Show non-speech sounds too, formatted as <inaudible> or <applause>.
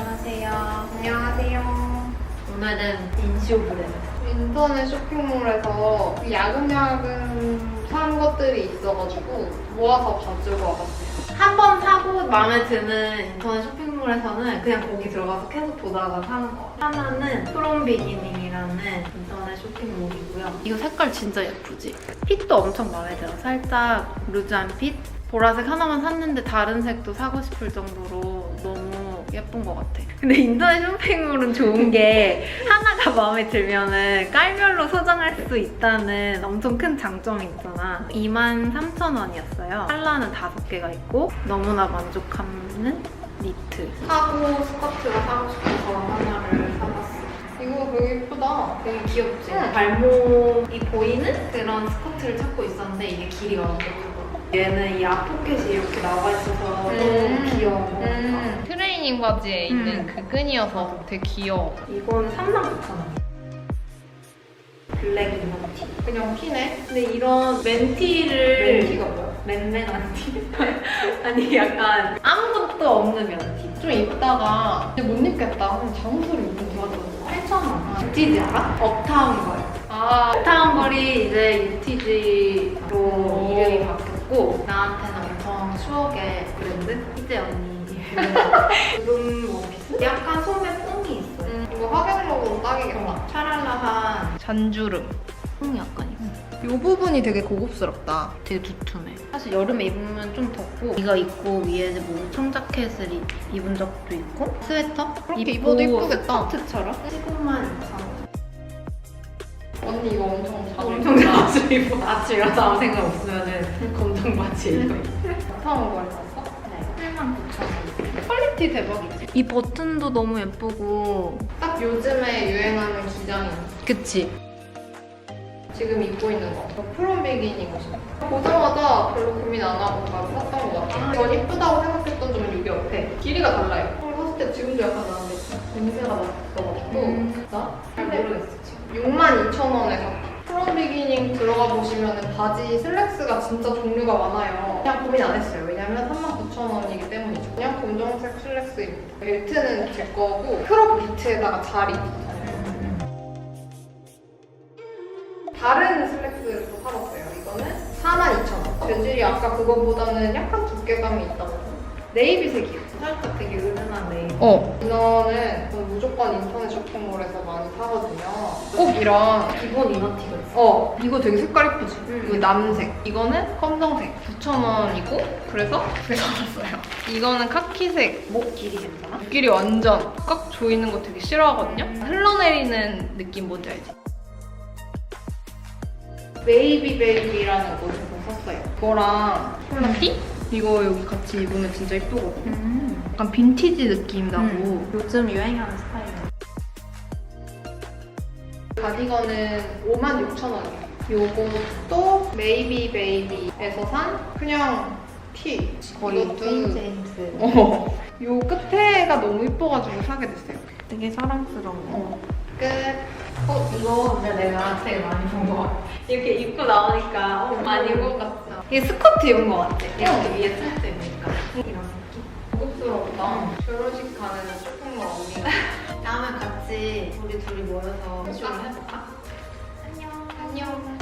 안녕하세요. 안녕하세요. 오늘은 인쇼 브랜드. 인터넷 쇼핑몰에서 야금야금 산 것들이 있어가지고 모아서 가지고 와봤어요. 한 번 사고 마음에 드는 인터넷 쇼핑몰에서는 그냥 거기 들어가서 계속 보다가 사는 거. 하나는 프롬 비기닝이라는 인터넷 쇼핑몰이고요. 이거 색깔 진짜 예쁘지? 핏도 엄청 마음에 들어. 살짝 루즈한 핏? 보라색 하나만 샀는데 다른 색도 사고 싶을 정도로 예쁜 것 같아. 근데 인터넷 쇼핑몰은 좋은 게 하나가 마음에 들면은 깔별로 소장할 수 있다는 엄청 큰 장점이 있잖아. 23,000원이었어요. 컬러는 5개가 있고 너무나 만족하는 니트. 하고 스커트가 사고 싶어서 하나를 사봤어. 이거 되게 예쁘다. 되게 귀엽지? 응. 발목이 보이는 그런 스커트를 찾고 있었는데 이게 길이가 완벽하고 얘는 이 앞포켓이 이렇게 나와 있어서 음. 너무 귀여운 것 같아. 음, 트레이닝 바지에 있는 음. 그 끈이어서 되게 귀여워. 이건 39,000원. 블랙 이너 티. 그냥 피네. 근데 이런 맨티를 멘티가 뭐야? 맨맨한 티? <laughs> 아니 약간 아무것도 없는 면티. 좀 입다가 이제 못 입겠다. 그럼 잠옷으로 입으면 되거든. 8,000원. 유티지 알아? 업타운 걸. 아, 업타운 걸이 이제 유티지로 오. 이름이 바뀌었 고 나한테는 엄청 추억의 브랜드? 희재 언니. 지금 원피스? 약간 소매 뽕이 있어요. 음, 이거 하객룩으로 딱이겠다. 샤랄라한 잔주름. 뽕이 약간 있어. 이 부분이 되게 고급스럽다. 되게 두툼해. 사실 여름에 입으면 좀 덥고 이거 입고 위에 뭐 청자켓을 입- 입은 적도 있고 스웨터 그렇게 입어도 이쁘겠다. 스커트처럼 19만 2천 원. 언니 이거 엄청 잘 엄청 자주 입어. 아침 일어나서 아무 생각 없으면은 검정 바지 입어. 타운 걸 샀어? 네. 8만 9천 원. 퀄리티 대박이지. 이 버튼도 너무 예쁘고. 딱 요즘에 유행하는 기장이 그치? 지금 입고 있는 거. 저 프롬 비기니 옷이. 보자마자 별로 고민 안 하고 바로 샀던 것 같아요. 전 이쁘다고 생각했던 점은 이게 옆에 길이가 달라요. 이걸 샀을 때 지금도 약간 나는데 냄새가 났어가지고 음. 나? 잘 모르겠어 지금. 62,000원에 샀다. 비기닝 들어가 보시면 바지 슬랙스가 진짜 종류가 많아요. 그냥 고민 안 했어요. 왜냐면 39,000원이기 때문이죠. 그냥 검정색 슬랙스입니다. 벨트는 제 거고 크롭 니트에다가 자리. 다른 슬랙스를 또 사봤어요. 이거는 42,000원. 재질이 아까 그거보다는 약간 두께감이 있다고. 네이비색이에요. 살짝 되게 은은한 네임. 어. 이거는 저는 무조건 인터넷 쇼핑몰에서 많이 사거든요. 꼭 이런 기본 이너티가 있어. 어, 이거 되게 색깔 예쁘지? 음. 이거 남색. 이거는 검정색. 9,000원이고, 그래서 두개 사봤어요. 이거는 카키색. 목 길이 괜찮아? 목길이 완전 꽉 조이는 거 되게 싫어하거든요? 흘러내리는 느낌 뭔지 알지? 베이비 베이비라는 옷을 샀어요. 이거랑 콜라티? 이거 여기 같이 입으면 진짜 예쁘거든요. 음. 약간 빈티지 느낌 나고. 음. 요즘 유행하는 스타일이야. 가디건은 56,000원이에요. 요것도 메이비 베이비에서 산 그냥 티. 거의 이것도 세인제임스. 어. 요 끝에가 너무 예뻐가지고 사게 됐어요. 되게 사랑스러운 거. 어. 끝. 어, 이거 근데 내가 되게 많이 본 거 같아. 이렇게 입고 나오니까 어, 많이 입은 것 같아. 이게 스커트 입은 거 같아. 이렇게 위에 살때 입으니까. 이런 느낌. 고급스럽다. 결혼식 가는 쇼핑몰 언니. 다음에 <laughs> 같이 우리 둘이 모여서 쇼핑 해볼까? 안녕. 안녕.